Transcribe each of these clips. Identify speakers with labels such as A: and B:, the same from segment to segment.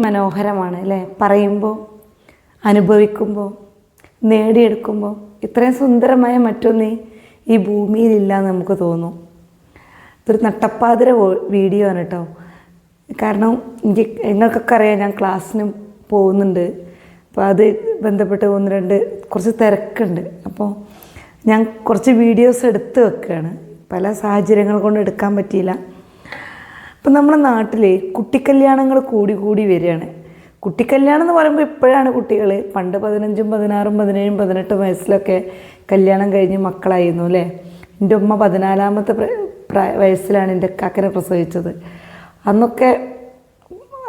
A: അതിമനോഹരമാണ് അല്ലേ? പറയുമ്പോൾ അനുഭവിക്കുമ്പോൾ നേടിയെടുക്കുമ്പോൾ ഇത്രയും സുന്ദരമായ മറ്റൊന്ന് ഈ ഭൂമിയിലില്ല എന്ന് നമുക്ക് തോന്നും. ഇതൊരു നട്ടപ്പാതിര വീഡിയോ ആണ് കേട്ടോ. കാരണം എനിക്ക് നിങ്ങൾക്കൊക്കെ അറിയാം ഞാൻ ക്ലാസ്സിന് പോകുന്നുണ്ട്. അപ്പോൾ അത് ബന്ധപ്പെട്ട് ഒന്ന് രണ്ട് കുറച്ച് തിരക്കുണ്ട്. അപ്പോൾ ഞാൻ കുറച്ച് വീഡിയോസ് എടുത്ത് വെക്കുകയാണ്. പല സാഹചര്യങ്ങൾ കൊണ്ട് എടുക്കാൻ പറ്റിയില്ല. ഇപ്പം നമ്മുടെ നാട്ടിൽ കുട്ടിക്കല്യാണങ്ങൾ കൂടി കൂടി വരികയാണ്. കുട്ടിക്കല്യാണം എന്ന് പറയുമ്പോൾ ഇപ്പോഴാണ് കുട്ടികൾ പണ്ട് പതിനഞ്ചും പതിനാറും പതിനേഴും പതിനെട്ടും വയസ്സിലൊക്കെ കല്യാണം കഴിഞ്ഞ് മക്കളായിരുന്നു അല്ലേ? എന്റെ ഉമ്മ പതിനാലാമത്തെ വയസ്സിലാണ് എന്റെ കാക്കനെ പ്രസവിച്ചത്. അന്നൊക്കെ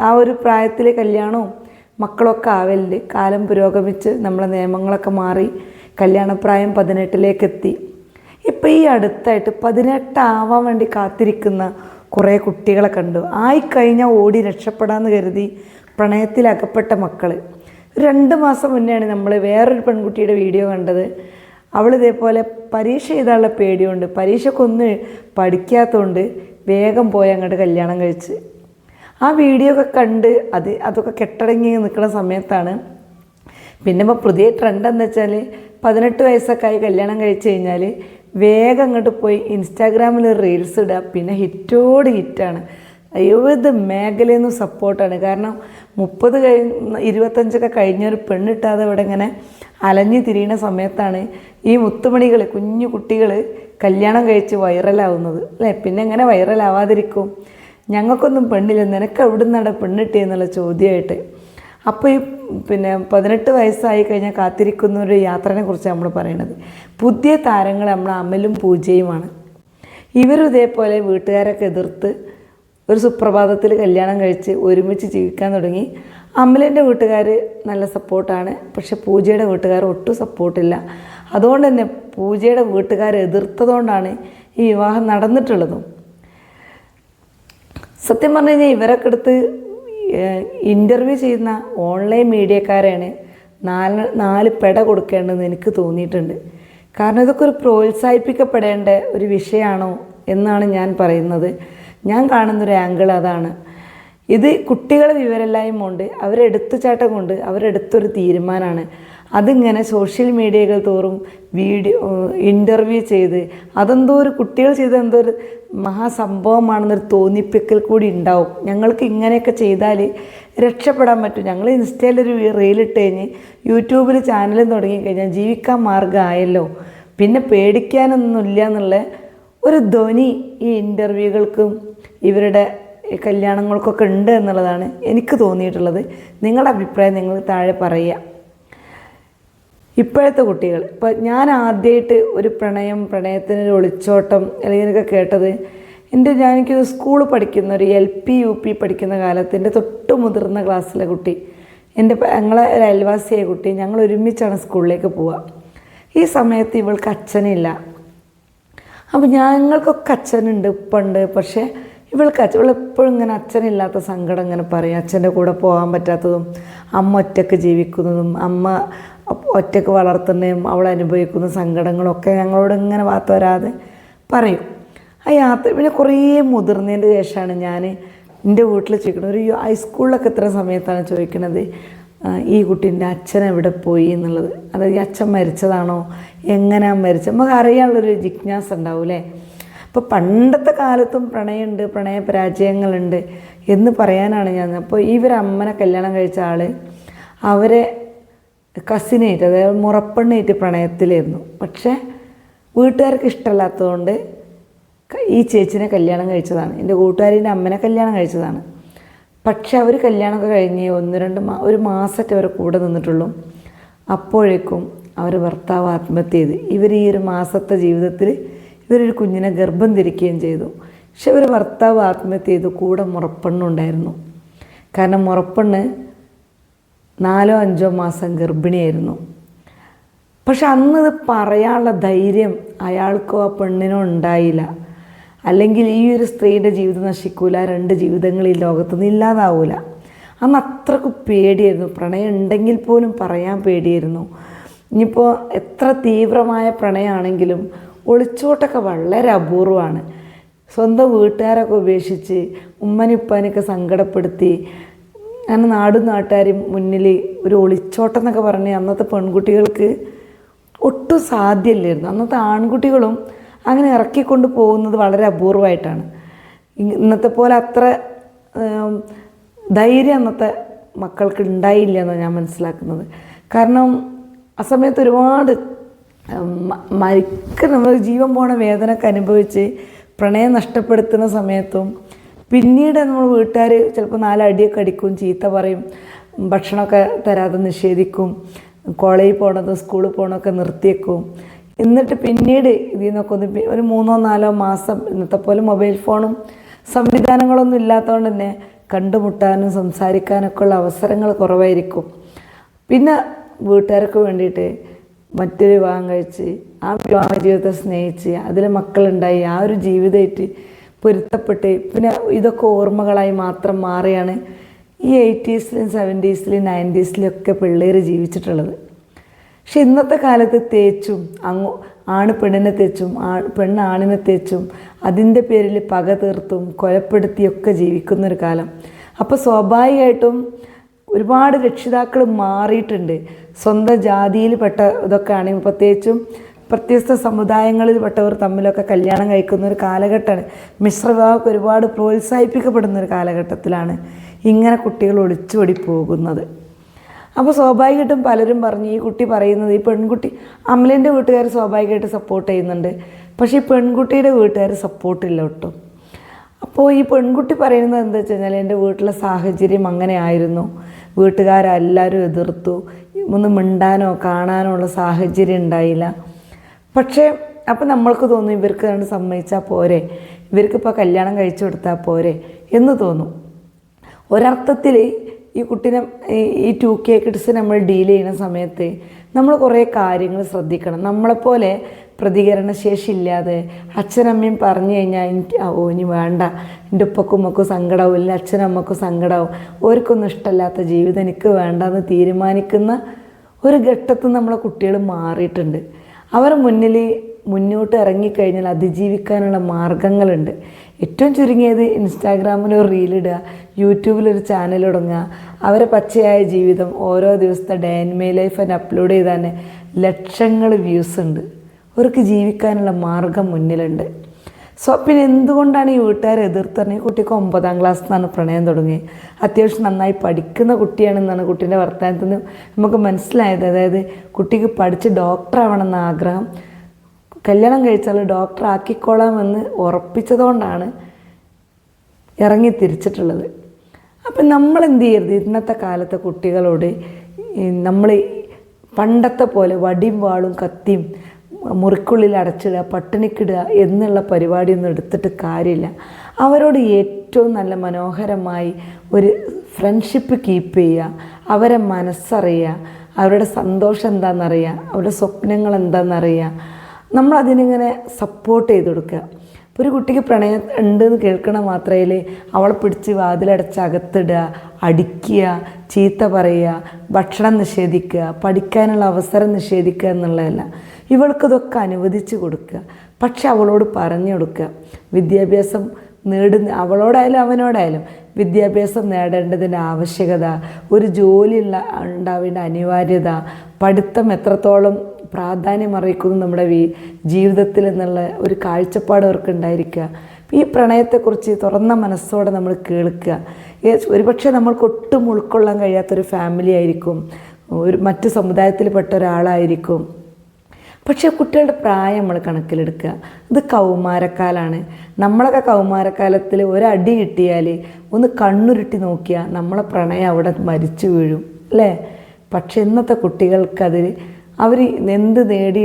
A: ആ ഒരു പ്രായത്തിൽ കല്യാണവും മക്കളൊക്കെ ആവലുണ്ട്. കാലം പുരോഗമിച്ച് നമ്മളെ നിയമങ്ങളൊക്കെ മാറി കല്യാണപ്രായം പതിനെട്ടിലേക്ക് എത്തി ഇപ്പം ഈ അടുത്തായിട്ട് പതിനെട്ടാവാൻ വേണ്ടി കാത്തിരിക്കുന്ന കുറേ കുട്ടികളെ കണ്ടു. ആയിക്കഴിഞ്ഞാൽ ഓടി രക്ഷപ്പെടാമെന്ന് കരുതി പ്രണയത്തിലകപ്പെട്ട മക്കൾ രണ്ട് മാസം മുന്നെയാണ് നമ്മൾ വേറൊരു പെൺകുട്ടിയുടെ വീഡിയോ കണ്ടത്. അവൾ ഇതേപോലെ പരീക്ഷ എഴുതാനുള്ള പേടിയുണ്ട്. പരീക്ഷക്കൊന്ന് പഠിക്കാത്തതുകൊണ്ട് വേഗം പോയി അങ്ങോട്ട് കല്യാണം കഴിച്ച്. ആ വീഡിയോ ഒക്കെ കണ്ട് അത് അതൊക്കെ കെട്ടടങ്ങി നിൽക്കുന്ന സമയത്താണ്. പിന്നെ ഇപ്പോൾ പുതിയ ട്രെൻഡ് എന്ന് വെച്ചാൽ പതിനെട്ട് വയസ്സൊക്കെ ആയി കല്യാണം കഴിച്ച് കഴിഞ്ഞാൽ വേഗം അങ്ങോട്ട് പോയി ഇൻസ്റ്റാഗ്രാമിൽ റീൽസ് ഇടുക പിന്നെ ഹിറ്റോട് ഹിറ്റാണ്. ഏത് മേഖലയിൽ സപ്പോർട്ടാണ് കാരണം മുപ്പത് കഴിഞ്ഞ ഇരുപത്തഞ്ചൊക്കെ കഴിഞ്ഞൊരു പെണ്ണിട്ടാതെ ഇവിടെ ഇങ്ങനെ അലഞ്ഞു തിരിയുന്ന സമയത്താണ് ഈ മുത്തുമണികൾ കുഞ്ഞു കുട്ടികൾ കല്യാണം കഴിച്ച് വൈറലാവുന്നത്. അല്ലേ? പിന്നെ എങ്ങനെ വൈറലാവാതിരിക്കും? ഞങ്ങൾക്കൊന്നും പെണ്ണില്ല. നിനക്ക് എവിടെ നിന്നാണ് പെണ്ണിട്ടിയെന്നുള്ള ചോദ്യമായിട്ട്. അപ്പോൾ ഈ പിന്നെ പതിനെട്ട് വയസ്സായി കഴിഞ്ഞാൽ കാത്തിരിക്കുന്ന ഒരു യാത്രനെ കുറിച്ച് നമ്മൾ പറയണത്. പുതിയ താരങ്ങൾ നമ്മൾ അമലും പൂജയുമാണ്. ഇവരും ഇതേപോലെ വീട്ടുകാരൊക്കെ എതിർത്ത് ഒരു സുപ്രഭാതത്തിൽ കല്യാണം കഴിച്ച് ഒരുമിച്ച് ജീവിക്കാൻ തുടങ്ങി. അമലിന്റെ വീട്ടുകാർ നല്ല സപ്പോർട്ടാണ്. പക്ഷെ പൂജയുടെ വീട്ടുകാർ ഒട്ടും സപ്പോർട്ടില്ല. അതുകൊണ്ട് തന്നെ പൂജയുടെ വീട്ടുകാർ എതിർത്തതുകൊണ്ടാണ് ഈ വിവാഹം നടന്നിട്ടുള്ളതും. സത്യം പറഞ്ഞു കഴിഞ്ഞാൽ ഇവരൊക്കെ എടുത്ത് ഇന്റർവ്യൂ ചെയ്യുന്ന ഓൺലൈൻ മീഡിയക്കാരാണ് നാല് നാല് പെട കൊടുക്കേണ്ടതെന്ന് എനിക്ക് തോന്നിയിട്ടുണ്ട്. കാരണം ഇതൊക്കെ ഒരു പ്രോത്സാഹിപ്പിക്കപ്പെടേണ്ട ഒരു വിഷയമാണോ എന്നാണ് ഞാൻ പറയുന്നത്. ഞാൻ കാണുന്നൊരു ആംഗിൾ അതാണ്. ഇത് കുട്ടികളെ വിവരമില്ലായ്മ കൊണ്ട് അവരെടുത്തുചാട്ടം കൊണ്ട് അവരെടുത്തൊരു തീരുമാനമാണ്. അതിങ്ങനെ സോഷ്യൽ മീഡിയകൾ തോറും വീഡിയോ ഇന്റർവ്യൂ ചെയ്ത് അതെന്തോ ഒരു കുട്ടികൾ ചെയ്ത എന്തോ ഒരു മഹാസംഭവമാണെന്നൊരു തോന്നിപ്പിക്കൽ കൂടി ഉണ്ടാവും. ഞങ്ങൾക്ക് ഇങ്ങനെയൊക്കെ ചെയ്താൽ രക്ഷപ്പെടാൻ പറ്റും. ഞങ്ങൾ ഇൻസ്റ്റയിലൊരു റീലിട്ട് കഴിഞ്ഞ് യൂട്യൂബിൽ ചാനലും തുടങ്ങിക്കഴിഞ്ഞാൽ ജീവിക്കാൻ മാർഗമായല്ലോ. പിന്നെ പേടിക്കാനൊന്നുമില്ല എന്നുള്ള ഒരു ധ്വനി ഈ ഇന്റർവ്യൂകൾക്കും ഇവരുടെ കല്യാണങ്ങൾക്കൊക്കെ ഉണ്ട് എന്നുള്ളതാണ് എനിക്ക് തോന്നിയിട്ടുള്ളത്. നിങ്ങളുടെ അഭിപ്രായം നിങ്ങൾ താഴെ പറയുക. ഇപ്പോഴത്തെ കുട്ടികൾ. ഇപ്പം ഞാൻ ആദ്യമായിട്ട് ഒരു പ്രണയം പ്രണയത്തിനൊരു ഒളിച്ചോട്ടം അല്ലെങ്കിൽ ഇതൊക്കെ കേട്ടത് എന്റെ ഞാൻ എനിക്കൊരു സ്കൂൾ പഠിക്കുന്ന ഒരു എൽ പി യു പി പഠിക്കുന്ന കാലത്ത് എന്റെ തൊട്ട് മുതിർന്ന ക്ലാസ്സിലെ കുട്ടി എന്റെ ഞങ്ങളെ ഒരു അയൽവാസിയായ കുട്ടി ഞങ്ങൾ ഒരുമിച്ചാണ് സ്കൂളിലേക്ക് പോവുക. ഈ സമയത്ത് ഇവൾക്ക് അച്ഛനില്ല. അപ്പോൾ ഞങ്ങൾക്കൊക്കെ അച്ഛനുണ്ട് ഉപ്പുണ്ട്. പക്ഷേ ഇവൾക്ക് അച്ഛൻ ഇവളെപ്പോഴും ഇങ്ങനെ അച്ഛനില്ലാത്ത സങ്കടം ഇങ്ങനെ പറയും. അച്ഛന്റെ കൂടെ പോകാൻ പറ്റാത്തതും അമ്മ ഒറ്റയ്ക്ക് ജീവിക്കുന്നതും അമ്മ ഒറ്റയ്ക്ക് വളർത്തുന്നതും അവൾ അനുഭവിക്കുന്ന സങ്കടങ്ങളൊക്കെ ഞങ്ങളോട് ഇങ്ങനെ വാർത്ത വരാതെ പറയും. ആ യാത്ര പിന്നെ കുറേ മുതിർന്നതിന്റെ ശേഷമാണ് ഞാൻ എന്റെ വീട്ടിൽ ചോദിക്കുന്നത് ഒരു ഹൈസ്കൂളിലൊക്കെ എത്ര സമയത്താണ്? ചോദിക്കുന്നത് ഈ കുട്ടീന്റെ അച്ഛൻ എവിടെ പോയി? എന്നുള്ളത്. അതായത് ഈ അച്ഛൻ മരിച്ചതാണോ? എങ്ങനെയാണ് മരിച്ചത്? നമുക്ക് അറിയാനുള്ളൊരു ജിജ്ഞാസ ഉണ്ടാവും അല്ലേ? അപ്പോൾ പണ്ടത്തെ കാലത്തും പ്രണയമുണ്ട് പ്രണയ പരാജയങ്ങളുണ്ട് എന്ന് പറയാനാണ് ഞാൻ. അപ്പോൾ ഇവരമ്മനെ കല്യാണം കഴിച്ച ആൾ അവരെ കസിനായിട്ട് അതായത് മുറപ്പെണ്ണായിട്ട് പ്രണയത്തിലായിരുന്നു. പക്ഷേ വീട്ടുകാർക്ക് ഇഷ്ടമല്ലാത്തതുകൊണ്ട് ഈ ചേച്ചിനെ കല്യാണം കഴിച്ചതാണ്. എന്റെ കൂട്ടുകാരിന്റെ അമ്മനെ കല്യാണം കഴിച്ചതാണ്. പക്ഷെ അവർ കല്യാണമൊക്കെ കഴിഞ്ഞ് ഒന്ന് രണ്ട് മാ ഒരു മാസമൊക്കെ അവരെ കൂടെ നിന്നിട്ടുള്ളൂ. അപ്പോഴേക്കും അവർ ഭർത്താവ് ആത്മഹത്യ ചെയ്ത്. ഇവർ ഈ ഒരു മാസത്തെ ജീവിതത്തിൽ ഇവരൊരു കുഞ്ഞിനെ ഗർഭം ധരിക്കുകയും ചെയ്തു. പക്ഷെ ഇവർ ഭർത്താവ് ആത്മഹത്യ ചെയ്തു കൂടെ മുറപ്പെണ്ണുണ്ടായിരുന്നു. കാരണം മുറപ്പെണ്ണ് നാലോ അഞ്ചോ മാസം ഗർഭിണിയായിരുന്നു. പക്ഷെ അന്ന് ഇത് പറയാനുള്ള ധൈര്യം അയാൾക്കോ ആ പെണ്ണിനോ ഉണ്ടായില്ല. അല്ലെങ്കിൽ ഈ ഒരു സ്ത്രീയുടെ ജീവിതം നശിക്കൂല രണ്ട് ജീവിതങ്ങൾ ഈ ലോകത്തുനിന്ന് ഇല്ലാതാവൂല. അന്ന് അത്രയ്ക്ക് പേടിയായിരുന്നു. പ്രണയം ഉണ്ടെങ്കിൽ പോലും പറയാൻ പേടിയായിരുന്നു. ഇനിയിപ്പോൾ എത്ര തീവ്രമായ പ്രണയമാണെങ്കിലും ഒളിച്ചോട്ടൊക്കെ വളരെ അപൂർവമാണ്. സ്വന്തം വീട്ടുകാരൊക്കെ ഉപേക്ഷിച്ച് ഉമ്മനുപ്പാനൊക്കെ സങ്കടപ്പെടുത്തി അങ്ങനെ നാടും നാട്ടുകാരും മുന്നിൽ ഒരു ഒളിച്ചോട്ടം എന്നൊക്കെ പറഞ്ഞ് അന്നത്തെ പെൺകുട്ടികൾക്ക് ഒട്ടും സാധ്യമല്ലായിരുന്നു. അന്നത്തെ ആൺകുട്ടികളും അങ്ങനെ ഇറക്കിക്കൊണ്ട് പോകുന്നത് വളരെ അപൂർവമായിട്ടാണ്. ഇന്നത്തെ പോലെ അത്ര ധൈര്യം അന്നത്തെ മക്കൾക്ക് ഉണ്ടായില്ല എന്നാണ് ഞാൻ മനസ്സിലാക്കുന്നത്. കാരണം ആ സമയത്ത് ഒരുപാട് മരിക്കുന്ന ജീവൻ പോണ വേദനയൊക്കെ അനുഭവിച്ച് പ്രണയം നഷ്ടപ്പെടുത്തുന്ന സമയത്തും പിന്നീട് നമ്മൾ വീട്ടുകാർ ചിലപ്പോൾ നാലടിയൊക്കെ അടിക്കും ചീത്ത പറയും ഭക്ഷണമൊക്കെ തരാതെ നിഷേധിക്കും കോളേജിൽ പോകണതും സ്കൂളിൽ പോകണമൊക്കെ നിർത്തിയേക്കും എന്നിട്ട് പിന്നീട് ഇതിൽ നിന്നൊക്കെ ഒന്ന് ഒരു മൂന്നോ നാലോ മാസം ഇന്നത്തെ പോലെ മൊബൈൽ ഫോണും സംവിധാനങ്ങളൊന്നും ഇല്ലാത്തതുകൊണ്ട് തന്നെ കണ്ടുമുട്ടാനും സംസാരിക്കാനൊക്കെ ഉള്ള അവസരങ്ങൾ കുറവായിരിക്കും. പിന്നെ വീട്ടുകാർക്ക് വേണ്ടിയിട്ട് മറ്റൊരു വിവാഹം കഴിച്ച് ആ വിവാഹ ജീവിതത്തെ സ്നേഹിച്ച് അതിൽ മക്കളുണ്ടായി ആ ഒരു ജീവിതമായിട്ട് പൊരുത്തപ്പെട്ട് പിന്നെ ഇതൊക്കെ ഓർമ്മകളായി മാത്രം മാറിയാണ് ഈ എയ്റ്റീസിലും സെവന്റീസിലും നയന്റീസിലൊക്കെ പിള്ളേർ ജീവിച്ചിട്ടുള്ളത്. പക്ഷെ ഇന്നത്തെ കാലത്ത് തേച്ചും അങ്ങ് ആണ് പെണ്ണിനെ തേച്ചും ആ പെണ്ണ് ആണിനെ തേച്ചും അതിന്റെ പേരിൽ പക തീർത്തും കൊലപ്പെടുത്തിയൊക്കെ ജീവിക്കുന്നൊരു കാലം. അപ്പോൾ സ്വാഭാവികമായിട്ടും ഒരുപാട് രക്ഷിതാക്കൾ മാറിയിട്ടുണ്ട്. സ്വന്തം ജാതിയിൽ പെട്ട ഇതൊക്കെ ആണെങ്കിൽ പ്രത്യേകിച്ചും വ്യത്യസ്ത സമുദായങ്ങളിൽ പെട്ടവർ തമ്മിലൊക്കെ കല്യാണം കഴിക്കുന്ന ഒരു കാലഘട്ടമാണ്. മിശ്രവിവാഹമൊക്കെ ഒരുപാട് പ്രോത്സാഹിപ്പിക്കപ്പെടുന്ന ഒരു കാലഘട്ടത്തിലാണ് ഇങ്ങനെ കുട്ടികൾ ഒളിച്ചോടി പോകുന്നത്. അപ്പോൾ സ്വാഭാവികമായിട്ടും പലരും പറഞ്ഞു ഈ കുട്ടി പറയുന്നത് ഈ പെൺകുട്ടി അമലിന്റെ വീട്ടുകാർ സ്വാഭാവികമായിട്ട് സപ്പോർട്ട് ചെയ്യുന്നുണ്ട്. പക്ഷേ ഈ പെൺകുട്ടിയുടെ വീട്ടുകാർ സപ്പോർട്ടില്ല ഒട്ടും അപ്പോൾ ഈ പെൺകുട്ടി പറയുന്നത് എന്താ വെച്ച് കഴിഞ്ഞാൽ എന്റെ വീട്ടിലെ സാഹചര്യം അങ്ങനെ ആയിരുന്നു. വീട്ടുകാരെല്ലാവരും എതിർത്തു. ഒന്ന് മിണ്ടാനോ കാണാനോ ഉള്ള സാഹചര്യം ഉണ്ടായില്ല. പക്ഷേ അപ്പം നമ്മൾക്ക് തോന്നും ഇവർക്ക് കണ്ട് സമ്മതിച്ചാൽ പോരെ ഇവർക്കിപ്പോൾ കല്യാണം കഴിച്ചു കൊടുത്താൽ പോരെ എന്ന് തോന്നും. ഒരർത്ഥത്തിൽ ഈ കുട്ടീനെ ഈ- ടു കെ കിഡ്സ് നമ്മൾ ഡീൽ ചെയ്യുന്ന സമയത്ത് നമ്മൾ കുറേ കാര്യങ്ങൾ ശ്രദ്ധിക്കണം. നമ്മളെപ്പോലെ പ്രതികരണശേഷി ഇല്ലാതെ അച്ഛനമ്മയും പറഞ്ഞു കഴിഞ്ഞാൽ എനിക്ക് ഓ ഇനി വേണ്ട എന്റെ ഉപ്പക്കും ഉമ്മക്കും സങ്കടമാവും ഇല്ല അച്ഛനമ്മക്കും സങ്കടമാവും ഓർക്കൊന്നും ഇഷ്ടമല്ലാത്ത ജീവിതം എനിക്ക് വേണ്ടെന്ന് തീരുമാനിക്കുന്ന ഒരു ഘട്ടത്തിൽ നമ്മളെ കുട്ടികൾ മാറിയിട്ടുണ്ട്. അവർ മുന്നിൽ മുന്നോട്ട് ഇറങ്ങിക്കഴിഞ്ഞാൽ അതിജീവിക്കാനുള്ള മാർഗങ്ങളുണ്ട്. ഏറ്റവും ചുരുങ്ങിയത് ഇൻസ്റ്റാഗ്രാമിൽ ഒരു റീലിടുക യൂട്യൂബിലൊരു ചാനൽ തുടങ്ങുക. അവരെ പച്ചയായ ജീവിതം ഓരോ ദിവസത്തെ ഡേ ആൻഡ് മൈ ലൈഫ് തന്നെ അപ്ലോഡ് ചെയ്താൽ ലക്ഷങ്ങൾ വ്യൂസ് ഉണ്ട്. അവർക്ക് ജീവിക്കാനുള്ള മാർഗം മുന്നിലുണ്ട്. സോ പിന്നെ എന്തുകൊണ്ടാണ് ഈ വീട്ടുകാർ എതിർത്ത് പറഞ്ഞത് ഈ കുട്ടിക്ക് ഒമ്പതാം ക്ലാസ്സിൽ നിന്നാണ് പ്രണയം തുടങ്ങി. അത്യാവശ്യം നന്നായി പഠിക്കുന്ന കുട്ടിയാണെന്നാണ് കുട്ടീന്റെ വർത്തമാനത്തിൽ നിന്ന് നമുക്ക് മനസ്സിലായത്. അതായത് കുട്ടിക്ക് പഠിച്ച് ഡോക്ടർ ഡോക്ടറാവണമെന്ന ആഗ്രഹം കല്യാണം കഴിച്ചാൽ ഡോക്ടർ ആക്കിക്കോളാമെന്ന് ഉറപ്പിച്ചതുകൊണ്ടാണ് ഇറങ്ങി തിരിച്ചിട്ടുള്ളത്. അപ്പം നമ്മൾ എന്ത് ചെയ്യരുത്? ഇന്നത്തെ കാലത്തെ കുട്ടികളോട് നമ്മൾ പണ്ടത്തെ പോലെ വടിയും വാളും കത്തിയും മുറിക്കുള്ളിൽ അടച്ചിടുക പട്ടിണിക്കിടുക എന്നുള്ള പരിപാടിയൊന്നും എടുത്തിട്ട് കാര്യമില്ല. അവരോട് ഏറ്റവും നല്ല മനോഹരമായി ഒരു ഫ്രണ്ട്ഷിപ്പ് കീപ്പ് ചെയ്യുക അവരെ മനസ്സറിയുക അവരുടെ സന്തോഷം എന്താണെന്നറിയുക അവരുടെ സ്വപ്നങ്ങൾ എന്താണെന്നറിയുക നമ്മളതിനിങ്ങനെ സപ്പോർട്ട് ചെയ്ത് കൊടുക്കുക. ഇപ്പോൾ ഒരു കുട്ടിക്ക് പ്രണയം ഉണ്ടെന്ന് കേൾക്കണ മാത്രയിൽ അവളെ പിടിച്ച് വാതിലടച്ച് അകത്തിടുക അടിക്കുക ചീത്ത പറയുക ഭക്ഷണം നിഷേധിക്കുക പഠിക്കാനുള്ള അവസരം നിഷേധിക്കുക എന്നുള്ളതല്ല. ഇവൾക്കിതൊക്കെ അനുവദിച്ചു കൊടുക്കുക. പക്ഷെ അവളോട് പറഞ്ഞു കൊടുക്കുക. വിദ്യാഭ്യാസം നേടുന്ന അവളോടായാലും അവനോടായാലും വിദ്യാഭ്യാസം നേടേണ്ടതിന്റെ ആവശ്യകത ഒരു ജോലിയുള്ള ഉണ്ടാവേണ്ട അനിവാര്യത പഠിത്തം എത്രത്തോളം പ്രാധാന്യം അറിയിക്കുന്നു നമ്മുടെ ജീവിതത്തിൽ എന്നുള്ള ഒരു കാഴ്ചപ്പാട് അവർക്ക് ഉണ്ടായിരിക്കുക ഈ പ്രണയത്തെക്കുറിച്ച് തുറന്ന മനസ്സോടെ നമ്മൾ കേൾക്കുക. ഒരുപക്ഷെ നമ്മൾക്ക് ഒട്ടും ഉൾക്കൊള്ളാൻ കഴിയാത്തൊരു ഫാമിലി ആയിരിക്കും. ഒരു മറ്റ് സമുദായത്തിൽപ്പെട്ട ഒരാളായിരിക്കും. പക്ഷേ കുട്ടികളുടെ പ്രായം നമ്മൾ കണക്കിലെടുക്കുക. ഇത് കൗമാരക്കാലാണ്. നമ്മളൊക്കെ കൗമാരക്കാലത്തിൽ ഒരടി കിട്ടിയാൽ ഒന്ന് കണ്ണുരുട്ടി നോക്കിയാൽ നമ്മളെ പ്രണയം അവിടെ മരിച്ചു വീഴും അല്ലേ? പക്ഷെ ഇന്നത്തെ കുട്ടികൾക്കതിൽ അവർ എന്ത് നേടി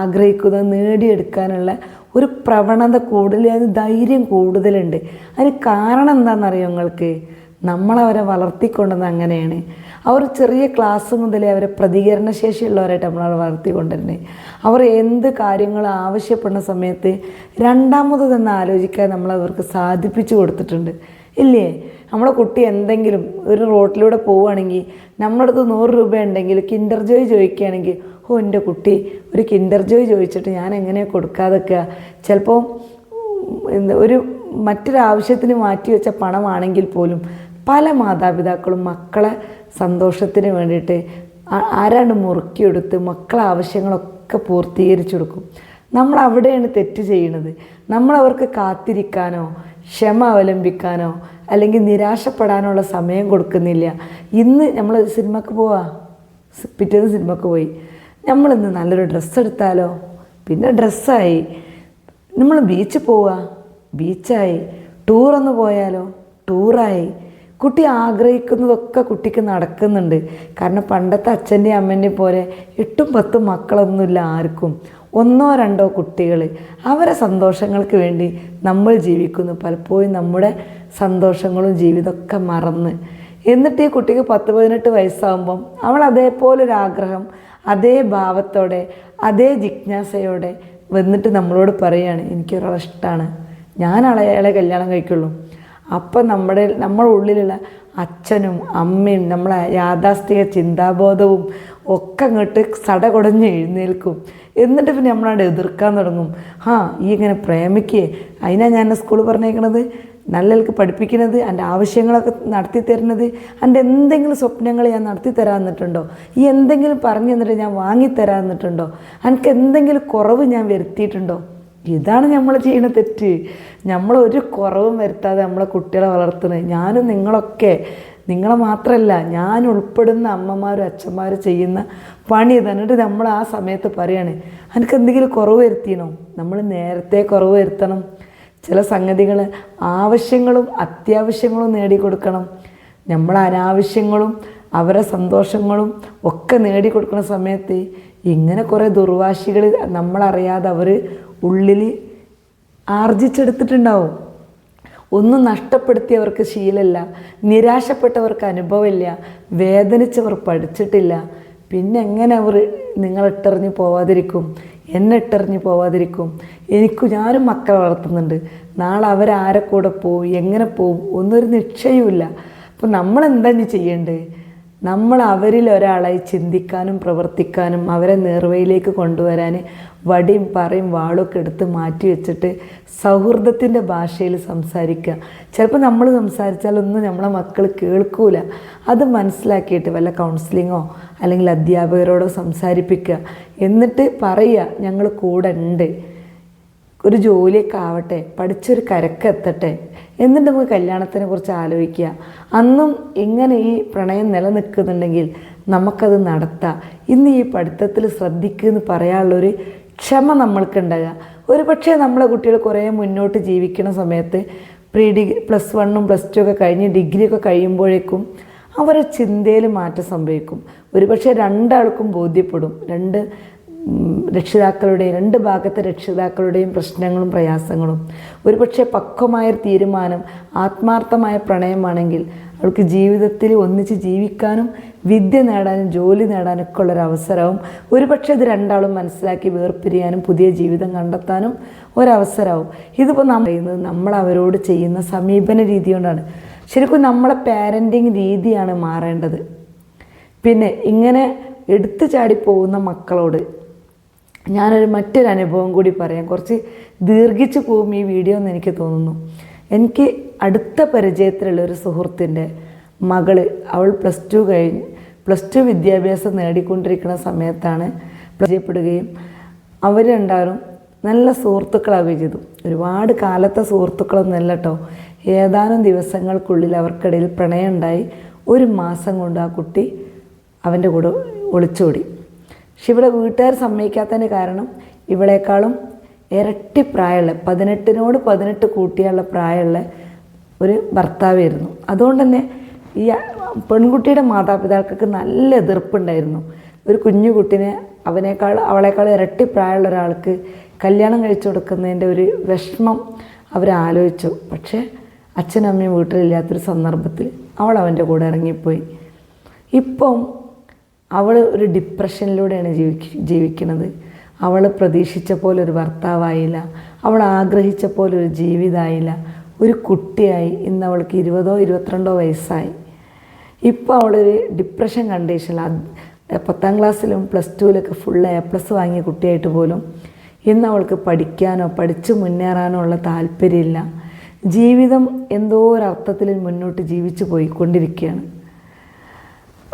A: ആഗ്രഹിക്കുന്നത് നേടിയെടുക്കാനുള്ള ഒരു പ്രവണത കൂടുതൽ അത് ധൈര്യം കൂടുതലുണ്ട്. അതിന് കാരണം എന്താണെന്നറിയോ നിങ്ങൾക്ക്? നമ്മളവരെ വളർത്തിക്കൊണ്ടുവന്നത് അങ്ങനെയാണ്. അവർ ചെറിയ ക്ലാസ് മുതലേ അവരെ പ്രതികരണശേഷിയുള്ളവരായിട്ട് നമ്മൾ വളർത്തിക്കൊണ്ടിരുന്നത്. അവർ എന്ത് കാര്യങ്ങൾ ആവശ്യപ്പെടുന്ന സമയത്ത് രണ്ടാമത് തന്നെ ആലോചിക്കാൻ നമ്മൾ അവർക്ക് സാധിപ്പിച്ചു കൊടുത്തിട്ടുണ്ട്. ഇല്ലേ? നമ്മളെ കുട്ടി എന്തെങ്കിലും ഒരു റോട്ടിലൂടെ പോവുകയാണെങ്കിൽ അടുത്ത് നൂറ് രൂപ ഉണ്ടെങ്കിൽ കിൻഡർ ജോയ് ചോദിക്കുകയാണെങ്കിൽ ഓ എന്റെ കുട്ടി ഒരു കിൻഡർ ജോയ് ചോദിച്ചിട്ട് ഞാൻ എങ്ങനെ കൊടുക്കാതൊക്കെ ചിലപ്പോൾ എന്താ ഒരു മറ്റൊരാവശ്യത്തിന് മാറ്റി വെച്ച പണമാണെങ്കിൽ പോലും പല മാതാപിതാക്കളും മക്കളെ സന്തോഷത്തിന് വേണ്ടിയിട്ട് ആരാണ് മുറുക്കിയെടുത്ത് മക്കളെ ആവശ്യങ്ങളൊക്കെ പൂർത്തീകരിച്ചു കൊടുക്കും. നമ്മൾ അവിടെയാണ് തെറ്റ് ചെയ്യുന്നത് നമ്മൾ അവർക്ക് കാത്തിരിക്കാനോ ക്ഷമ അവലംബിക്കാനോ അല്ലെങ്കിൽ നിരാശപ്പെടാനുള്ള സമയം കൊടുക്കുന്നില്ല. ഇന്ന് നമ്മൾ സിനിമക്ക് പോവാ. പിറ്റേന്ന് സിനിമക്ക് പോയി. നമ്മളിന്ന് നല്ലൊരു ഡ്രസ്സ് എടുത്താലോ? പിന്നെ ഡ്രസ്സായി. നമ്മൾ ബീച്ച് പോവാ. ബീച്ചായി ടൂറൊന്ന് പോയാലോ? ടൂറായി കുട്ടി ആഗ്രഹിക്കുന്നതൊക്കെ കുട്ടിക്ക് നടക്കുന്നുണ്ട്. കാരണം പണ്ടത്തെ അച്ഛന്റെയും അമ്മേന്റെയും പോലെ എട്ടും പത്തും മക്കളൊന്നുമില്ല ആർക്കും. ഒന്നോ രണ്ടോ കുട്ടികൾ. അവരെ സന്തോഷങ്ങൾക്ക് വേണ്ടി നമ്മൾ ജീവിക്കുന്നു. പലപ്പോഴും നമ്മുടെ സന്തോഷങ്ങളും ജീവിതമൊക്കെ മറന്ന്. എന്നിട്ട് ഈ കുട്ടിക്ക് പത്ത് പതിനെട്ട് വയസ്സാകുമ്പം അവൾ അതേപോലൊരാഗ്രഹം അതേ ഭാവത്തോടെ അതേ ജിജ്ഞാസയോടെ വന്നിട്ട് നമ്മളോട് പറയുകയാണ് എനിക്കൊരാളെ ഇഷ്ടമാണ് ഞാൻ അളയാളെ കല്യാണം കഴിക്കുള്ളൂ. അപ്പം നമ്മുടെ നമ്മുടെ ഉള്ളിലുള്ള അച്ഛനും അമ്മയും നമ്മളെ യാഥാസ്ഥിക ചിന്താബോധവും ഒക്കെ അങ്ങോട്ട് സടകുടഞ്ഞ് എഴുന്നേൽക്കും. എന്നിട്ട് പിന്നെ നമ്മളവിടെ എതിർക്കാൻ തുടങ്ങും. ആ ഈ ഇങ്ങനെ പ്രേമിക്കേ അതിനാണ് ഞാൻ സ്കൂളിൽ പറഞ്ഞേക്കണത്? നല്ലൾക്ക് പഠിപ്പിക്കുന്നത് എന്റെ ആവശ്യങ്ങളൊക്കെ നടത്തി തരുന്നത് എന്റെ എന്തെങ്കിലും സ്വപ്നങ്ങൾ ഞാൻ നടത്തി തരാമെന്നിട്ടുണ്ടോ ഈ എന്തെങ്കിലും പറഞ്ഞു തന്നിട്ട് ഞാൻ വാങ്ങി തരാൻ തന്നിട്ടുണ്ടോ എനിക്ക് എന്തെങ്കിലും കുറവ് ഞാൻ വരുത്തിയിട്ടുണ്ടോ? ഇതാണ് നമ്മൾ ചെയ്യുന്ന തെറ്റ്. നമ്മൾ ഒരു കുറവും വരുത്താതെ നമ്മളെ കുട്ടികളെ വളർത്തുന്നത്. ഞാനും നിങ്ങളൊക്കെ നിങ്ങളെ മാത്രമല്ല ഞാൻ ഉൾപ്പെടുന്ന അമ്മമാരും അച്ഛന്മാരും ചെയ്യുന്ന പണി തന്നിട്ട് നമ്മൾ ആ സമയത്ത് പറയാണ് എനിക്ക് എന്തെങ്കിലും കുറവ് വരുത്തിയണോ? നമ്മൾ നേരത്തെ കുറവ് വരുത്തണം. ചില സംഗതികൾ ആവശ്യങ്ങളും അത്യാവശ്യങ്ങളും നേടിക്കൊടുക്കണം. നമ്മൾ അനാവശ്യങ്ങളും അവരെ സന്തോഷങ്ങളും ഒക്കെ നേടിക്കൊടുക്കുന്ന സമയത്ത് ഇങ്ങനെ കുറേ ദുർവാശികൾ നമ്മളറിയാതെ അവർ ഉള്ളിൽ ആർജിച്ചെടുത്തിട്ടുണ്ടാവും. ഒന്നും നഷ്ടപ്പെടുത്തിയവർക്ക് ശീലമില്ല നിരാശപ്പെട്ടവർക്ക് അനുഭവമില്ല വേദനിച്ചവർ പഠിച്ചിട്ടില്ല. പിന്നെ എങ്ങനെ അവർ നിങ്ങളിട്ടെറിഞ്ഞ് പോവാതിരിക്കും? എന്നെ ഇട്ടെറിഞ്ഞ് പോവാതിരിക്കും? എനിക്ക് ഞാനും മക്കളെ വളർത്തുന്നുണ്ട്. നാളെ അവരാരെ കൂടെ പോവും എങ്ങനെ പോവും? ഒന്നൊരു നിശ്ചയവുമില്ല. അപ്പോൾ നമ്മൾ എന്താണ് ചെയ്യേണ്ടത്? നമ്മൾ അവരിൽ ഒരാളായി ചിന്തിക്കാനും പ്രവർത്തിക്കാനും അവരെ നേർവയിലേക്ക് കൊണ്ടുവരാൻ വടിയും പറയും വാളൊക്കെ എടുത്ത് മാറ്റി വെച്ചിട്ട് സൗഹൃദത്തിന്റെ ഭാഷയിൽ സംസാരിക്കുക. ചിലപ്പോൾ നമ്മൾ സംസാരിച്ചാലൊന്നും നമ്മളെ മക്കൾ കേൾക്കൂല. അത് മനസ്സിലാക്കിയിട്ട് വല്ല കൗൺസിലിങ്ങോ അല്ലെങ്കിൽ അധ്യാപകരോടോ സംസാരിപ്പിക്കുക. എന്നിട്ട് പറയുക ഞങ്ങൾ കൂടെ ഉണ്ട്. ഒരു ജോലിയൊക്കെ ആവട്ടെ പഠിച്ചൊരു കരക്കെത്തട്ടെ എന്നിട്ട് നമുക്ക് കല്യാണത്തിനെ കുറിച്ച് ആലോചിക്കുക. അന്നും ഇങ്ങനെ ഈ പ്രണയം നിലനിൽക്കുന്നുണ്ടെങ്കിൽ നമുക്കത് നടത്താം. ഇന്ന് ഈ പഠിത്തത്തിൽ ശ്രദ്ധിക്കുമെന്ന് പറയാനുള്ളൊരു ക്ഷമ നമ്മൾക്കുണ്ടാകുക. ഒരു പക്ഷേ നമ്മളെ കുട്ടികൾ കുറേ മുന്നോട്ട് ജീവിക്കുന്ന സമയത്ത് പ്രീ ഡിഗ്രി പ്ലസ് വണ്ണും പ്ലസ് ടു ഒക്കെ കഴിഞ്ഞ് ഡിഗ്രി ഒക്കെ കഴിയുമ്പോഴേക്കും അവരുടെ ചിന്തയിൽ മാറ്റം സംഭവിക്കും. ഒരുപക്ഷെ രണ്ടാൾക്കും ബോധ്യപ്പെടും. രണ്ട് രക്ഷിതാക്കളുടെയും രണ്ട് ഭാഗത്തെ രക്ഷിതാക്കളുടെയും പ്രശ്നങ്ങളും പ്രയാസങ്ങളും. ഒരുപക്ഷെ പക്വമായ തീരുമാനം ആത്മാർത്ഥമായ പ്രണയമാണെങ്കിൽ അവൾക്ക് ജീവിതത്തിൽ ഒന്നിച്ച് ജീവിക്കാനും വിദ്യ നേടാനും ജോലി നേടാനൊക്കെ ഉള്ളൊരു അവസരവും ഒരുപക്ഷെ ഇത് രണ്ടാളും മനസ്സിലാക്കി വേർപിരിയാനും പുതിയ ജീവിതം കണ്ടെത്താനും ഒരവസരവും. ഇതിപ്പോൾ നമ്മൾ ചെയ്യുന്നത് നമ്മൾ അവരോട് ചെയ്യുന്ന സമീപന രീതി കൊണ്ടാണ്. ശരിക്കും നമ്മളെ പാരന്റിങ് രീതിയാണ് മാറേണ്ടത്. പിന്നെ ഇങ്ങനെ എടുത്തു ചാടി പോകുന്ന മക്കളോട് ഞാനൊരു മറ്റൊരു അനുഭവം കൂടി പറയാം. കുറച്ച് ദീർഘിച്ചു പോകും ഈ വീഡിയോ എന്ന് എനിക്ക് തോന്നുന്നു. എനിക്ക് അടുത്ത പരിചയത്തിലുള്ള ഒരു സുഹൃത്തിന്റെ മകൾ അവൾ പ്ലസ് ടു കഴിഞ്ഞ് പ്ലസ് ടു വിദ്യാഭ്യാസം നേടിക്കൊണ്ടിരിക്കുന്ന സമയത്താണ് പരിചയപ്പെടുകയും അവർ നല്ല സുഹൃത്തുക്കളാവുകയും ചെയ്തു. ഒരുപാട് കാലത്തെ സുഹൃത്തുക്കളൊന്നുമല്ല കേട്ടോ ഏതാനും ദിവസങ്ങൾക്കുള്ളിൽ അവർക്കിടയിൽ പ്രണയം ഉണ്ടായി ഒരു മാസം കൊണ്ട് ആ കുട്ടി അവന്റെ കൂടെ ഒളിച്ചോടി. പക്ഷെ ഇവിടെ വീട്ടുകാർ സമ്മതിക്കാത്തതിന് കാരണം ഇവളെക്കാളും ഇരട്ടി പ്രായമുള്ള പതിനെട്ടിനോട് പതിനെട്ട് കൂട്ടിയുള്ള പ്രായമുള്ള ഒരു ഭർത്താവായിരുന്നു. അതുകൊണ്ട് തന്നെ ഈ പെൺകുട്ടിയുടെ മാതാപിതാക്കൾക്ക് നല്ല എതിർപ്പുണ്ടായിരുന്നു. ഒരു കുഞ്ഞു കുട്ടിനെ അവനേക്കാൾ അവളേക്കാൾ ഇരട്ടി പ്രായമുള്ള ഒരാൾക്ക് കല്യാണം കഴിച്ചു കൊടുക്കുന്നതിന്റെ ഒരു വിഷമം അവരാലോചിച്ചു പക്ഷേ അച്ഛനമ്മയും വീട്ടിലില്ലാത്തൊരു സന്ദർഭത്തിൽ അവൾ അവന്റെ കൂടെ ഇറങ്ങിപ്പോയി. ഇപ്പം അവൾ ഒരു ഡിപ്രഷനിലൂടെയാണ് ജീവിക്ക ജീവിക്കുന്നത്. അവൾ പ്രതീക്ഷിച്ച പോലെ ഒരു ഭർത്താവായില്ല. അവൾ ആഗ്രഹിച്ച പോലെ ഒരു ജീവിതമായില്ല ഒരു കുട്ടിയായി. ഇന്ന് അവൾക്ക് ഇരുപതോ ഇരുപത്തിരണ്ടോ വയസ്സായി. ഇപ്പോൾ അവളൊരു ഡിപ്രഷൻ കണ്ടീഷനിൽ പത്താം ക്ലാസ്സിലും പ്ലസ് ടുവിലൊക്കെ ഫുൾ എ പ്ലസ് വാങ്ങിയ കുട്ടിയായിട്ട് പോലും ഇന്ന് അവൾക്ക് പഠിക്കാനോ പഠിച്ച് മുന്നേറാനോ ഉള്ള താല്പര്യമില്ല. ജീവിതം എന്തോ ഒരർത്ഥത്തിൽ മുന്നോട്ട് ജീവിച്ചു പോയിക്കൊണ്ടിരിക്കുകയാണ്.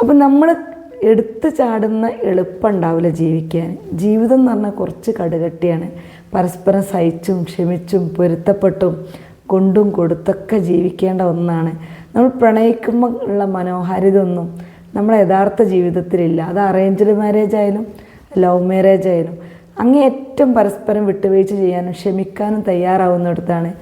A: അപ്പം നമ്മൾ എടുത്തു ചാടുന്ന എളുപ്പമുണ്ടാവില്ല ജീവിക്കാൻ. ജീവിതം എന്ന് പറഞ്ഞാൽ കുറച്ച് കടുകട്ടിയാണ്. പരസ്പരം സഹിച്ചും ക്ഷമിച്ചും പൊരുത്തപ്പെട്ടും കൊണ്ടും കൊടുത്തൊക്കെ ജീവിക്കേണ്ട ഒന്നാണ്. നമ്മൾ പ്രണയിക്കുമ്പോൾ ഉള്ള മനോഹാരിത ഒന്നും നമ്മളെ യഥാർത്ഥ ജീവിതത്തിലില്ല. അത് അറേഞ്ച്ഡ് മാരേജ് ആയാലും ലവ് മാരേജ് ആയാലും അങ്ങേ ഏറ്റവും പരസ്പരം വിട്ടുവീഴ്ച ചെയ്യാനും ക്ഷമിക്കാനും തയ്യാറാവുന്നിടത്താണ്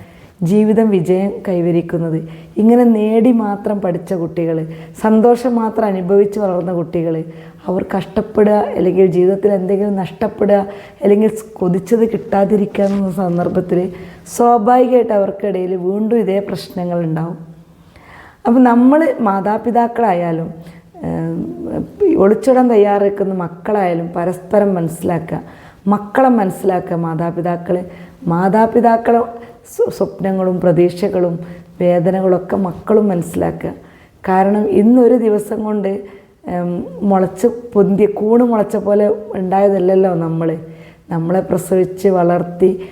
A: ജീവിതം വിജയം കൈവരിക്കുന്നത്. ഇങ്ങനെ നേടി മാത്രം പഠിച്ച കുട്ടികൾ സന്തോഷം മാത്രം അനുഭവിച്ച് വളർന്ന കുട്ടികൾ അവർ കഷ്ടപ്പെടുക അല്ലെങ്കിൽ ജീവിതത്തിൽ എന്തെങ്കിലും നഷ്ടപ്പെടുക അല്ലെങ്കിൽ കൊതിച്ചത് കിട്ടാതിരിക്കുക എന്ന സന്ദർഭത്തിൽ സ്വാഭാവികമായിട്ട് അവർക്കിടയിൽ വീണ്ടും ഇതേ പ്രശ്നങ്ങൾ ഉണ്ടാവും. അപ്പം നമ്മൾ മാതാപിതാക്കളായാലും ഒളിച്ചിടം തയ്യാറെടുക്കുന്ന മക്കളായാലും പരസ്പരം മനസ്സിലാക്കുക. മക്കളെ മനസ്സിലാക്കുക മാതാപിതാക്കൾ മാതാപിതാക്കളെ സ്വ- സ്വപ്നങ്ങളും പ്രതീക്ഷകളും വേദനകളൊക്കെ മക്കളും മനസ്സിലാക്കുക. കാരണം ഇന്നൊരു ദിവസം കൊണ്ട് മുളച്ച് പൊന്തിയ കൂണ് മുളച്ച പോലെ ഉണ്ടായതല്ലല്ലോ നമ്മൾ നമ്മളെ പ്രസവിച്ച് വളർത്തി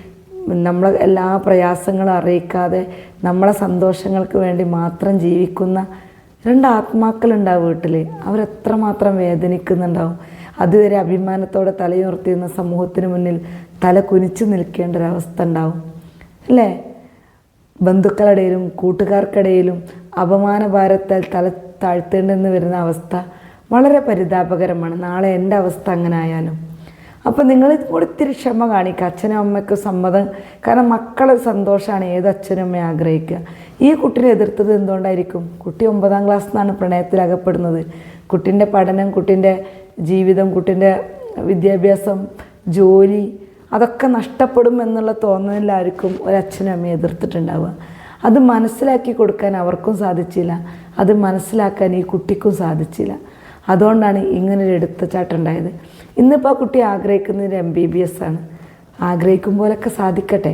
A: നമ്മളെ എല്ലാ പ്രയാസങ്ങളും അറിയിക്കാതെ നമ്മളെ സന്തോഷങ്ങൾക്ക് വേണ്ടി മാത്രം ജീവിക്കുന്ന രണ്ട് ആത്മാക്കളുണ്ടാവും വീട്ടിൽ അവരെത്രമാത്രം വേദനിക്കുന്നുണ്ടാവും. അതുവരെ അഭിമാനത്തോടെ തലയുയർത്തിയിരുന്ന സമൂഹത്തിന് മുന്നിൽ തല കുനിച്ചു നിൽക്കേണ്ട ഒരവസ്ഥ ഉണ്ടാവും. അല്ലേ? ബന്ധുക്കളുടെയിലും കൂട്ടുകാർക്കിടയിലും അപമാനഭാരത്താൽ തല താഴ്ത്തേണ്ടെന്ന് വരുന്ന അവസ്ഥ വളരെ പരിതാപകരമാണ്. നാളെ എന്റെ അവസ്ഥ അങ്ങനെ ആയാലും. അപ്പം നിങ്ങൾ കൂടി ഇത്തിരി ക്ഷമ കാണിക്കുക അച്ഛനും അമ്മയ്ക്കും സമ്മതം. കാരണം മക്കളെ സന്തോഷമാണ് ഏത് അച്ഛനും അമ്മയും ആഗ്രഹിക്കുക. ഈ കുട്ടിനെ എതിർത്തത് എന്തുകൊണ്ടായിരിക്കും? കുട്ടി ഒമ്പതാം ക്ലാസ് നിന്നാണ് പ്രണയത്തിൽ അകപ്പെടുന്നത്. കുട്ടീന്റെ പഠനം കുട്ടീന്റെ ജീവിതം കുട്ടീന്റെ വിദ്യാഭ്യാസം ജോലി അതൊക്കെ നഷ്ടപ്പെടും എന്നുള്ള തോന്നലിലായിരിക്കും ഒരച്ഛനും അമ്മയും എതിർത്തിട്ടുണ്ടാവുക. അത് മനസ്സിലാക്കി കൊടുക്കാൻ അവർക്കും സാധിച്ചില്ല. അത് മനസ്സിലാക്കാൻ ഈ കുട്ടിക്കും സാധിച്ചില്ല. അതുകൊണ്ടാണ് ഇങ്ങനൊരു എടുത്ത ചാട്ടുണ്ടായത് ഇന്നിപ്പോൾ ആ കുട്ടി ആഗ്രഹിക്കുന്നത് എം ബി ബി എസ് ആണ്. ആഗ്രഹിക്കും പോലൊക്കെ സാധിക്കട്ടെ.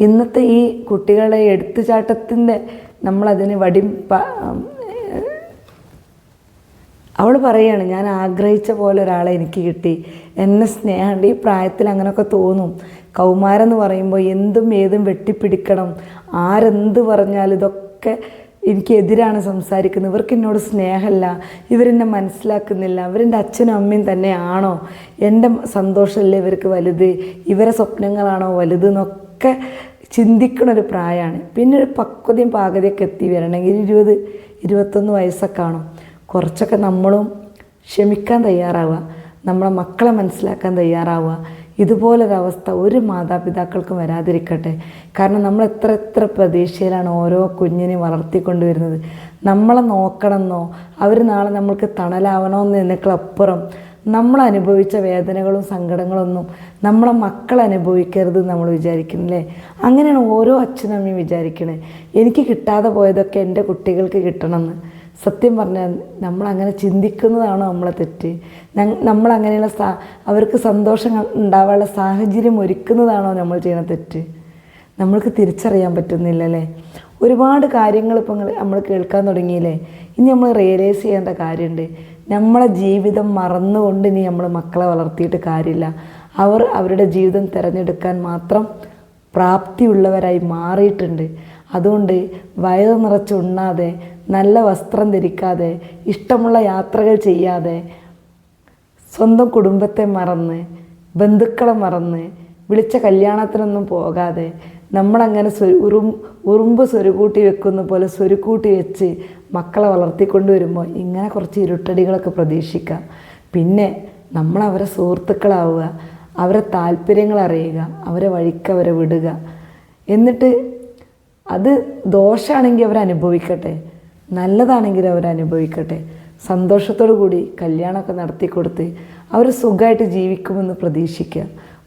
A: ഇന്നത്തെ ഈ കുട്ടികളെ എടുത്തുചാട്ടത്തിന്റെ നമ്മളതിന് വടി അവൾ പറയാണ് ഞാൻ ആഗ്രഹിച്ച പോലെ ഒരാളെ എനിക്ക് കിട്ടി. എന്നെ സ്നേഹമുണ്ട് ഈ പ്രായത്തിൽ അങ്ങനെയൊക്കെ തോന്നും. കൗമാരം എന്ന് പറയുമ്പോൾ എന്തും ഏതും വെട്ടിപ്പിടിക്കണം. ആരെന്ത് പറഞ്ഞാലും ഇതൊക്കെ എനിക്കെതിരാണ് സംസാരിക്കുന്നത്. ഇവർക്ക് എന്നോട് സ്നേഹമല്ല. ഇവരെന്നെ മനസ്സിലാക്കുന്നില്ല. അവരെന്റെ അച്ഛനും അമ്മയും തന്നെയാണോ? എന്റെ സന്തോഷമല്ലേ ഇവർക്ക് വലുത്? ഇവരെ സ്വപ്നങ്ങളാണോ വലുത്? എന്നൊക്കെ ചിന്തിക്കണ ഒരു പ്രായമാണ്. പിന്നെ ഒരു പക്വതയും പാകതയൊക്കെ എത്തി വരണമെങ്കിൽ ഇരുപത് ഇരുപത്തൊന്ന് വയസ്സൊക്കെ കാണും കുറച്ചൊക്കെ നമ്മളും ക്ഷമിക്കാൻ തയ്യാറാവുക. നമ്മളെ മക്കളെ മനസ്സിലാക്കാൻ തയ്യാറാവുക. ഇതുപോലൊരവസ്ഥ ഒരു മാതാപിതാക്കൾക്കും വരാതിരിക്കട്ടെ. കാരണം നമ്മൾ എത്ര എത്ര പ്രതീക്ഷയിലാണ് ഓരോ കുഞ്ഞിനെ വളർത്തിക്കൊണ്ടുവരുന്നത്. നമ്മളെ നോക്കണമെന്നോ അവർ നാളെ നമ്മൾക്ക് തണലാവണമെന്ന് എന്നതിനേക്കാളപ്പുറം നമ്മൾ അനുഭവിച്ച വേദനകളും സങ്കടങ്ങളൊന്നും നമ്മളെ മക്കൾ അനുഭവിക്കരുത് നമ്മൾ വിചാരിക്കുന്നില്ലേ അങ്ങനെയാണ് ഓരോ അച്ഛനും അമ്മയും വിചാരിക്കണേ. എനിക്ക് കിട്ടാതെ പോയതൊക്കെ എന്റെ കുട്ടികൾക്ക് കിട്ടണമെന്ന്. സത്യം പറഞ്ഞാൽ നമ്മളങ്ങനെ ചിന്തിക്കുന്നതാണോ നമ്മളെ തെറ്റ്? നമ്മളങ്ങനെയുള്ള സാ അവർക്ക് സന്തോഷം ഉണ്ടാവാനുള്ള സാഹചര്യം ഒരുക്കുന്നതാണോ നമ്മൾ ചെയ്യുന്ന തെറ്റ്? നമ്മൾക്ക് തിരിച്ചറിയാൻ പറ്റുന്നില്ല അല്ലേ? ഒരുപാട് കാര്യങ്ങൾ ഇപ്പം നമ്മൾ കേൾക്കാൻ തുടങ്ങിയില്ലേ? ഇനി നമ്മൾ റിയലൈസ് ചെയ്യേണ്ട കാര്യമുണ്ട്. നമ്മളെ ജീവിതം മറന്നുകൊണ്ട് ഇനി നമ്മൾ മക്കളെ വളർത്തിയിട്ട് കാര്യമില്ല. അവർ അവരുടെ ജീവിതം തിരഞ്ഞെടുക്കാൻ മാത്രം പ്രാപ്തിയുള്ളവരായി മാറിയിട്ടുണ്ട്. അതുകൊണ്ട് വയറ് നിറച്ച് ഉണ്ണാതെ നല്ല വസ്ത്രം ധരിക്കാതെ ഇഷ്ടമുള്ള യാത്രകൾ ചെയ്യാതെ സ്വന്തം കുടുംബത്തെ മറന്ന് ബന്ധുക്കളെ മറന്ന് വിളിച്ച കല്യാണത്തിനൊന്നും പോകാതെ നമ്മളങ്ങനെ ഉറും ഉറുമ്പ് സ്വരുകൂട്ടി വെക്കുന്ന പോലെ സ്വരുക്കൂട്ടി വെച്ച് മക്കളെ വളർത്തിക്കൊണ്ട് വരുമ്പോൾ ഇങ്ങനെ കുറച്ച് ഇരുട്ടടികളൊക്കെ പ്രതീക്ഷിക്കാം. പിന്നെ നമ്മളവരെ സുഹൃത്തുക്കളാവുക അവരെ താല്പര്യങ്ങൾ അറിയുക അവരെ വഴിക്ക് അവരെ വിടുക. എന്നിട്ട് അത് ദോഷമാണെങ്കിൽ അവർ അനുഭവിക്കട്ടെ നല്ലതാണെങ്കിൽ അവർ അനുഭവിക്കട്ടെ. സന്തോഷത്തോടു കൂടി കല്യാണമൊക്കെ നടത്തി കൊടുത്ത് അവർ സുഖമായിട്ട് ജീവിക്കുമെന്ന് പ്രതീക്ഷിക്കുക.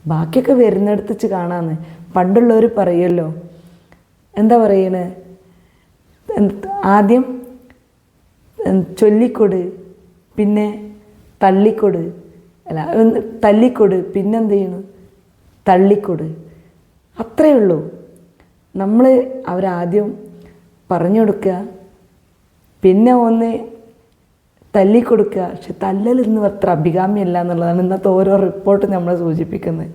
A: ബാക്കിയൊക്കെ വരുന്നിടത്ത് വെച്ച് കാണാമെന്ന്. പണ്ടുള്ളവർ പറയുമല്ലോ എന്താ പറയണേ? ആദ്യം ചൊല്ലിക്കൊട് പിന്നെ തള്ളിക്കൊട്. അല്ല തല്ലിക്കൊട് പിന്നെന്ത് ചെയ്യണം തള്ളിക്കൊട്. അത്രയേ ഉള്ളൂ നമ്മൾ അവരാദ്യം പറഞ്ഞു കൊടുക്കുക പിന്നെ ഒന്ന് തല്ലിക്കൊടുക്കുക പക്ഷെ തല്ലൽ ഇന്ന് അത്ര അഭികാമ്യമല്ല എന്നുള്ളതാണ് ഇന്നത്തെ ഓരോ റിപ്പോർട്ട് നമ്മളെ സൂചിപ്പിക്കുന്നത്.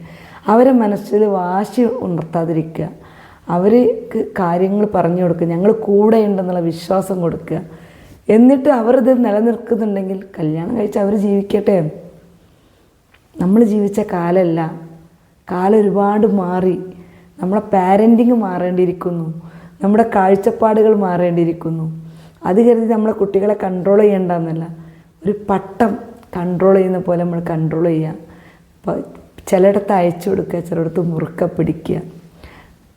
A: അവരെ മനസ്സിൽ വാശി ഉണർത്താതിരിക്കുക. അവർക്ക് കാര്യങ്ങൾ പറഞ്ഞു കൊടുക്കുക. ഞങ്ങൾ കൂടെയുണ്ടെന്നുള്ള വിശ്വാസം കൊടുക്കുക. എന്നിട്ട് അവരത് നിലനിൽക്കുന്നുണ്ടെങ്കിൽ കല്യാണം കഴിച്ച് അവർ ജീവിക്കട്ടെ. നമ്മൾ ജീവിച്ച കാലമല്ല കാലം ഒരുപാട് മാറി. നമ്മളെ പാരന്റിങ് മാറേണ്ടിയിരിക്കുന്നു. നമ്മുടെ കാഴ്ചപ്പാടുകൾ മാറേണ്ടിയിരിക്കുന്നു. അത് കരുതി നമ്മളെ കുട്ടികളെ കൺട്രോൾ ചെയ്യേണ്ടെന്നല്ല. ഒരു പട്ടം കൺട്രോൾ ചെയ്യുന്ന പോലെ നമ്മൾ കൺട്രോൾ ചെയ്യുക ചിലയിടത്ത് അയച്ചു കൊടുക്കുക ചിലയിടത്ത് മുറുക്ക പിടിക്കുക.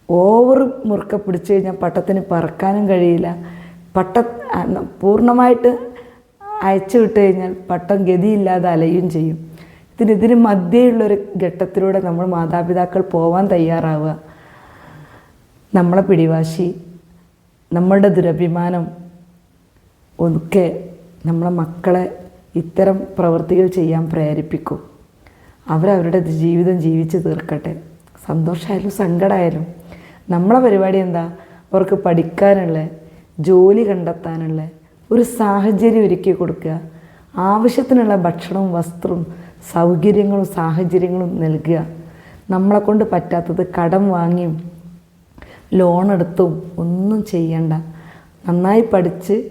A: ഓവർ മുറുക്ക പിടിച്ചു കഴിഞ്ഞാൽ പട്ടത്തിന് പറക്കാനും കഴിയില്ല. പട്ട പൂർണമായിട്ട് അയച്ചു വിട്ട് കഴിഞ്ഞാൽ പട്ടം ഗതിയില്ലാതെ അലയും ചെയ്യും. ഇതിന് ഇതിന് മധ്യയുള്ളൊരു ഘട്ടത്തിലൂടെ നമ്മൾ മാതാപിതാക്കൾ പോവാൻ തയ്യാറാവുക. നമ്മളെ പിടിവാശി നമ്മളുടെ ദുരഭിമാനം ഒക്കെ നമ്മളെ മക്കളെ ഇത്തരം പ്രവൃത്തികൾ ചെയ്യാൻ പ്രേരിപ്പിക്കും. അവരവരുടെ ജീവിതം ജീവിച്ച് തീർക്കട്ടെ. സന്തോഷമായാലും സങ്കടമായാലും നമ്മളെ പരിപാടി എന്താ? അവർക്ക് പഠിക്കാനുള്ള ജോലി കണ്ടെത്താനുള്ള ഒരു സാഹചര്യം ഒരുക്കി കൊടുക്കുക. ആവശ്യത്തിനുള്ള ഭക്ഷണവും വസ്ത്രവും സൗകര്യങ്ങളും സാഹചര്യങ്ങളും നൽകുക. നമ്മളെ കൊണ്ട് പറ്റാത്തത് കടം വാങ്ങിയും ലോൺ എടുത്തും ഒന്നും ചെയ്യണ്ട. നന്നായി പഠിച്ച്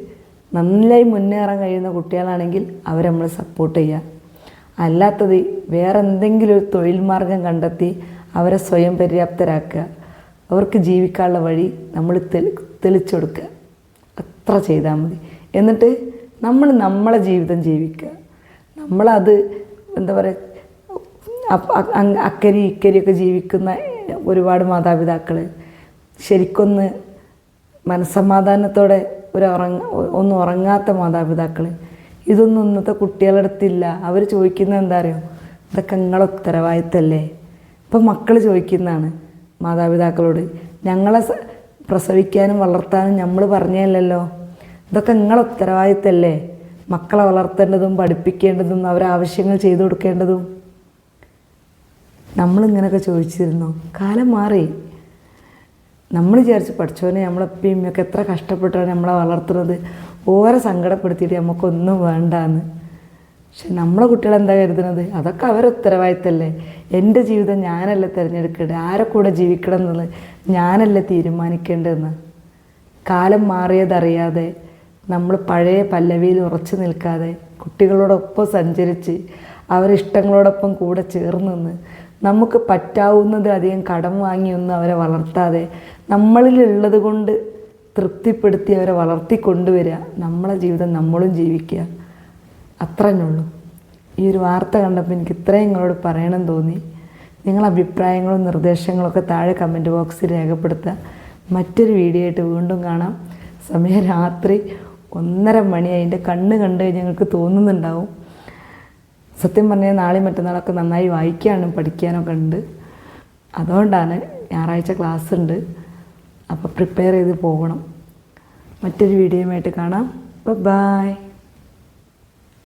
A: നന്നായി മുന്നേറാൻ കഴിയുന്ന കുട്ടികളാണെങ്കിൽ അവരെ നമ്മൾ സപ്പോർട്ട് ചെയ്യുക. അല്ലാത്തത് വേറെ എന്തെങ്കിലും ഒരു തൊഴിൽ മാർഗം കണ്ടെത്തി അവരെ സ്വയം പര്യാപ്തരാക്കുക. അവർക്ക് ജീവിക്കാനുള്ള വഴി നമ്മൾ തെളി അത്ര ചെയ്താൽ മതി. എന്നിട്ട് നമ്മൾ നമ്മളെ ജീവിതം ജീവിക്കുക. നമ്മളത് എന്താ പറയുക അക്കരി ഇക്കരിയൊക്കെ ജീവിക്കുന്ന ഒരുപാട് മാതാപിതാക്കൾ ശരിക്കൊന്ന് മനസ്സമാധാനത്തോടെ ഒരു ഉറങ്ങ ഒന്നും ഉറങ്ങാത്ത മാതാപിതാക്കൾ ഇതൊന്നും ഇന്നത്തെ കുട്ടികളുടെ അടുത്തില്ല അവർ ചോദിക്കുന്നത് എന്താ അറിയോ? ഇതൊക്കെ നിങ്ങളെ ഉത്തരവാദിത്തമല്ലേ ഇപ്പം മക്കൾ ചോദിക്കുന്നതാണ് മാതാപിതാക്കളോട്. ഞങ്ങളെ പ്രസവിക്കാനും വളർത്താനും നമ്മൾ പറഞ്ഞല്ലോ ഇതൊക്കെ നിങ്ങളെ ഉത്തരവാദിത്തല്ലേ? മക്കളെ വളർത്തേണ്ടതും പഠിപ്പിക്കേണ്ടതും അവരെ ആവശ്യങ്ങൾ ചെയ്തു കൊടുക്കേണ്ടതും. നമ്മളിങ്ങനെയൊക്കെ ചോദിച്ചിരുന്നു. കാലം മാറി. നമ്മൾ വിചാരിച്ച് പഠിച്ചവനെ നമ്മളെപ്പം ഒക്കെ എത്ര കഷ്ടപ്പെട്ടാണ് നമ്മളെ വളർത്തുന്നത്. ഓരെ സങ്കടപ്പെടുത്തിയിട്ട് നമുക്കൊന്നും വേണ്ടാന്ന്. പക്ഷെ നമ്മളെ കുട്ടികൾ എന്താ കരുതുന്നത് അതൊക്കെ അവരെ ഉത്തരവാദിത്തമല്ലേ എന്റെ ജീവിതം ഞാനല്ലേ തിരഞ്ഞെടുക്കേണ്ടത്? ആരെ കൂടെ ജീവിക്കണം എന്നുള്ളത് ഞാനല്ലേ തീരുമാനിക്കേണ്ടതെന്ന്? കാലം മാറിയതറിയാതെ നമ്മൾ പഴയ പല്ലവിയിൽ ഉറച്ചു നിൽക്കാതെ കുട്ടികളോടൊപ്പം സഞ്ചരിച്ച് അവരിഷ്ടങ്ങളോടൊപ്പം കൂടെ ചേർന്ന് നിന്ന് നമുക്ക് പറ്റാവുന്നതിലധികം കടം വാങ്ങിയൊന്നും അവരെ വളർത്താതെ നമ്മളിലുള്ളത് കൊണ്ട് തൃപ്തിപ്പെടുത്തി അവരെ വളർത്തിക്കൊണ്ടുവരിക. നമ്മളെ ജീവിതം നമ്മളും ജീവിക്കുക. അത്രന്നുള്ളൂ ഈ ഒരു വാർത്ത കണ്ടപ്പോൾ എനിക്ക് ഇത്രയും നിങ്ങളോട് പറയണം തോന്നി. നിങ്ങളുടെ അഭിപ്രായങ്ങളും നിർദ്ദേശങ്ങളൊക്കെ താഴെ കമന്റ് ബോക്സിൽ രേഖപ്പെടുത്തുക. മറ്റൊരു വീഡിയോ ആയിട്ട് വീണ്ടും കാണാം. സമയം രാത്രി ഒന്നര മണി. അതിന്റെ കണ്ണ് കണ്ട് ഞങ്ങൾക്ക് തോന്നുന്നുണ്ടാവും. സത്യം പറഞ്ഞാൽ നാളെയും മറ്റന്നാളൊക്കെ നന്നായി വായിക്കാനും പഠിക്കാനൊക്കെ ഉണ്ട്. അതുകൊണ്ടാണ് ഞായറാഴ്ച ക്ലാസ് ഉണ്ട്. അപ്പോൾ പ്രിപ്പയർ ചെയ്ത് പോകണം. മറ്റൊരു വീഡിയോയുമായിട്ട് കാണാം. ബൈ